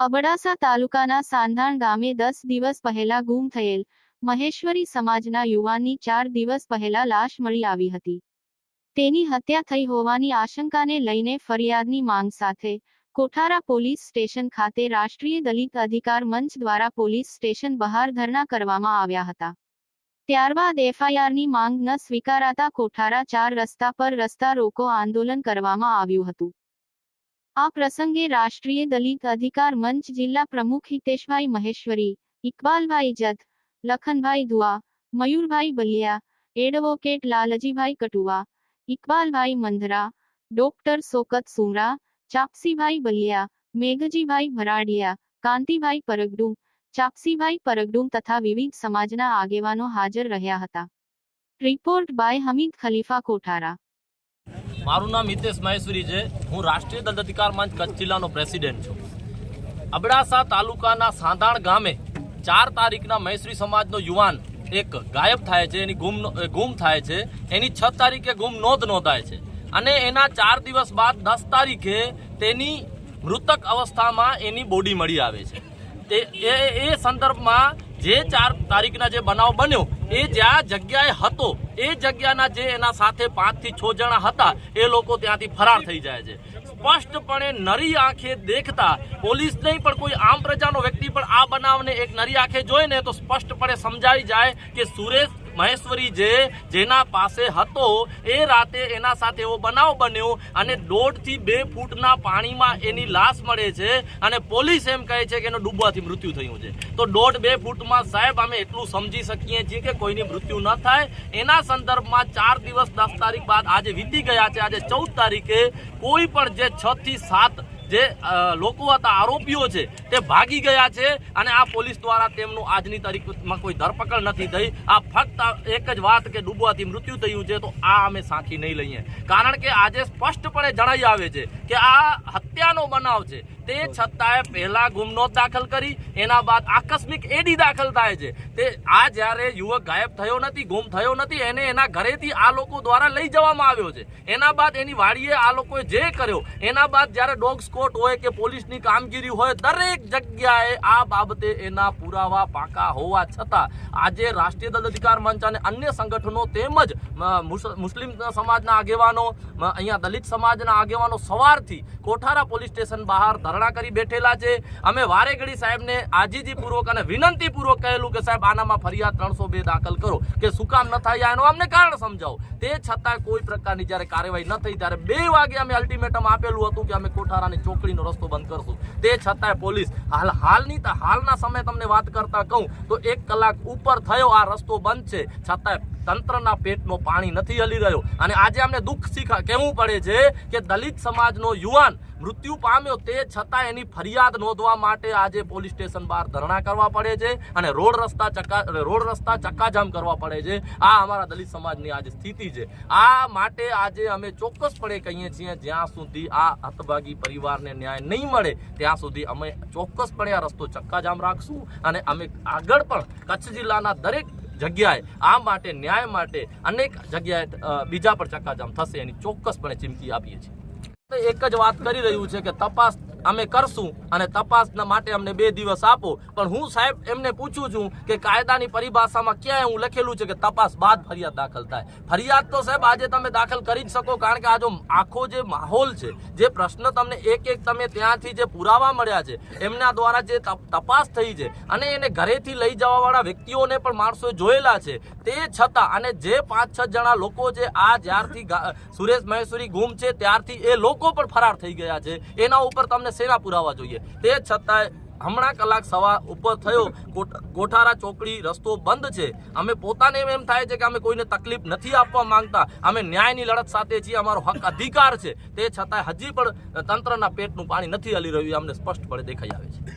અબડાસા તાલુકાના સાંધાણ ગામે દસ દિવસ પહેલા ગુમ થયેલ મહેશ્વરી સમાજના યુવાનની ચાર દિવસ પહેલા લાશ મળી આવી હતી. તેની હત્યા થઈ હોવાની આશંકાને લઈને ફરિયાદની માંગ સાથે કોઠારા પોલીસ સ્ટેશન ખાતે રાષ્ટ્રીય દલિત અધિકાર મંચ દ્વારા પોલીસ સ્ટેશન બહાર ધરણા કરવામાં આવ્યા હતા. ત્યારબાદ એફઆઈઆરની માંગ ન સ્વીકારાતા કોઠારા ચાર રસ્તા પર રસ્તા રોકો આંદોલન કરવામાં આવ્યું હતું. આ પ્રસંગે રાષ્ટ્રીય દલિત અધિકાર મંચ જિલ્લા પ્રમુખ હિતેશભાઈ મહેશ્વરી, ઇકબાલભાઈ જત લખનભાઈ દુઆ, મયુરભાઈ બલિયા, એડવોકેટ લાલજીભાઈ કટુવા ઇકબાલભાઈ મંધરા, ડોક્ટર સોકત સુમરા, ચાપસીભાઈ બલિયા, મેઘજીભાઈ ભરાડિયા, કાંતિભાઈ પરગડુમ ચાપસીભાઈ પરગડુમ તથા વિવિધ સમાજના આગેવાનો હાજર રહ્યા હતા. Report by Hamid Khalifa Kothara. મારું નામ હિતેશ મહેશ્વરી છે. હું રાષ્ટ્રીય દંડ અધિકાર મંચ કચ્છ જિલ્લાનો પ્રેસિડેન્ટ છું. અબડાસા તાલુકાના સાંધાણ ગામે ચાર તારીખના મહેશ્વરી સમાજનો યુવાન એક ગાયબ થાય છે. એની ગુમ ગુમ થાય છે. એની છ તારીખે ગુમ નોંધ નોંધાય છે. અને એના ચાર દિવસ બાદ દસ તારીખે તેની મૃતક અવસ્થામાં એની બોડી મળી આવે છે. તે એ એ સંદર્ભમાં જે ચાર તારીખના જે બનાવ બન્યો, એ જ્યાં જગ્યાએ હતો, એ જગ્યાના જે એના સાથે પાંચથી છ જણા હતા, એ લોકો ત્યાંથી ફરાર થઈ જાય છે. સ્પષ્ટપણે નરી આંખે દેખતા પોલીસ નહીં, પણ કોઈ આમ પ્રજાનો વ્યક્તિ પણ આ બનાવને એક નરી આંખે જોઈને તો સ્પષ્ટપણે સમજાઈ જાય કે સુરેશ મહેશ્વરી જે જેના પાસે હતો, એ રાતે એના સાથે એવો બનાવ બન્યો અને દોઢથી બે ફૂટના પાણીમાં એની લાશ મળે છે અને પોલીસ એમ કહે છે કે એનો ડૂબવાથી મૃત્યુ થયું છે. તો દોઢ બે ફૂટમાં સાહેબ અમે એટલું સમજી શકીએ છીએ કે કોઈની મૃત્યુ ન થાય. એના સંદર્ભમાં ચાર દિવસ દસ તારીખ બાદ આજે વીતી ગયા છે. આજે ચૌદ તારીખે કોઈ પણ જે થી સાત જે લોકો હતા, આરોપીઓ છે, તે ભાગી ગયા છે અને આ પોલીસ દ્વારા તેમનું આજની તારીખમાં કોઈ ધરપકડ નથી થઈ. આ ફક્ત એક જ વાત કે ડૂબવાથી મૃત્યુ થયું છે, તો આ અમે સાંખી નહીં લઈએ. કારણ કે આજે સ્પષ્ટપણે જણાઈ આવે છે કે આ હત્યાનો બનાવ છે. તે છતાંય પહેલા ગુમનોંધ દાખલ કરી, એના બાદ આકસ્મિક એડી દાખલ થાય છે. તે આ જ્યારે યુવક ગાયબ થયો નથી, ગુમ થયો નથી, એને એના ઘરેથી આ લોકો દ્વારા લઈ જવામાં આવ્યો છે. એના બાદ એની વાડીએ આ લોકોએ જે કર્યો, એના બાદ જ્યારે ડોગ સ્કોટ હોય કે પોલીસની કામગીરી હોય, દરેક જગ્યાએ આ બાબતે એના પુરાવા પાકા હોવા છતાં આજે રાષ્ટ્રીય દલ અધિકાર મંચ અને અન્ય સંગઠનો તેમજ મુસ્લિમ સમાજના આગેવાનો અહીંયા દલિત સમાજના આગેવાનો સવારથી કોઠારા પોલીસ સ્ટેશન બહાર ધરણા કરી બેઠેલા છે. અમે વારેઘડી સાહેબને આજીજીપૂર્વક અને વિનંતીપૂર્વક કહેલું કે સાહેબ, આનામાં ફરિયાદ ત્રણસો બે દાખલ કરો, કે શું કામ ન થાય એનું અમને કારણ સમજાવો. તે છતાં કોઈ પ્રકારની જ્યારે કાર્યવાહી ન થઈ, ત્યારે બે વાગે અમે અલ્ટિમેટમ આપેલું હતું કે અમે કોઠારાની ચોકડીનો રસ્તો બંધ કરશું. તે છતાંય પોલીસ હાલ, હાલની હાલના સમયે તમને વાત કરતા કહું, તો એક કલાક ઉપર થયો આ રસ્તો બંધ છે. છતાંય તંત્રના પેટનો પાણી નથી હલી રહ્યો. અને આજે અમને દુઃખ શીખા કહેવું પડે છે કે દલિત સમાજનો યુવાન મૃત્યુ પામ્યો તે છતાં એની ફરિયાદ નોંધવા માટે આજે પોલીસ સ્ટેશન બહાર ધરણા કરવા પડે છે અને રોડ રસ્તા ચક્કા રોડ રસ્તા ચક્કાજામ કરવા પડે છે. આ અમારા દલિત સમાજની આજે સ્થિતિ છે. આ માટે આજે અમે ચોક્કસપણે કહીએ છીએ, જ્યાં સુધી આ હતભાગી પરિવારને ન્યાય નહીં મળે, ત્યાં સુધી અમે ચોક્કસપણે આ રસ્તો ચક્કાજામ રાખશું અને અમે આગળ પણ કચ્છ જિલ્લાના દરેક જગ્યાએ આ માટે, ન્યાય માટે અનેક જગ્યાએ બીજા પર ચક્કાજામ થશે એની ચોક્કસપણે ચીમકી આપીએ છીએ. એક જ વાત કરી રહ્યું છે કે તપાસ અમે કરશું અને તપાસના માટે અમને બે દિવસ આપો. પણ હું સાહેબ એમને પૂછું છું કે કાયદાની પરિભાષામાં ક્યાંય હું લખેલું છે કે તપાસ બાદ ફરિયાદ દાખલ થાય. ફરિયાદ તો સાહેબ આજે તમે દાખલ કરી જ શકો, કારણ કે આ જો આખો જે માહોલ છે, જે પ્રશ્ન તમને એક એક તમે ત્યાંથી જે પુરાવા મળ્યા છે, એમના દ્વારા જે તપાસ થઈ છે, અને એને ઘરેથી લઈ જવાવાળા વ્યક્તિઓને પણ માણસોએ જોયેલા છે, તે છતાં અને જે પાંચ છ જણા લોકો જે આ જ્યારથી સુરેશ મહેશ્વરી ગુમ છે, ત્યારથી એ લોકો પણ ફરાર થઈ ગયા છે. એના ઉપર તમને સેના પુરાવા જોઈએ. તે છતાંય હમણાં કલાક સવા ઉપર થયો કોઠારા ચોકડી રસ્તો બંધ છે. અમે પોતાને એમ થાય છે કે અમે કોઈને તકલીફ નથી આપવા માંગતા. અમે ન્યાયની લડત સાથે છીએ, અમારો હક અધિકાર છે. તે છતાંય હજી પણ તંત્રના પેટનું પાણી નથી હલી રહ્યું અમને સ્પષ્ટપણે દેખાઈ આવે છે.